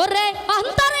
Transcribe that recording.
ওরে অন্তরে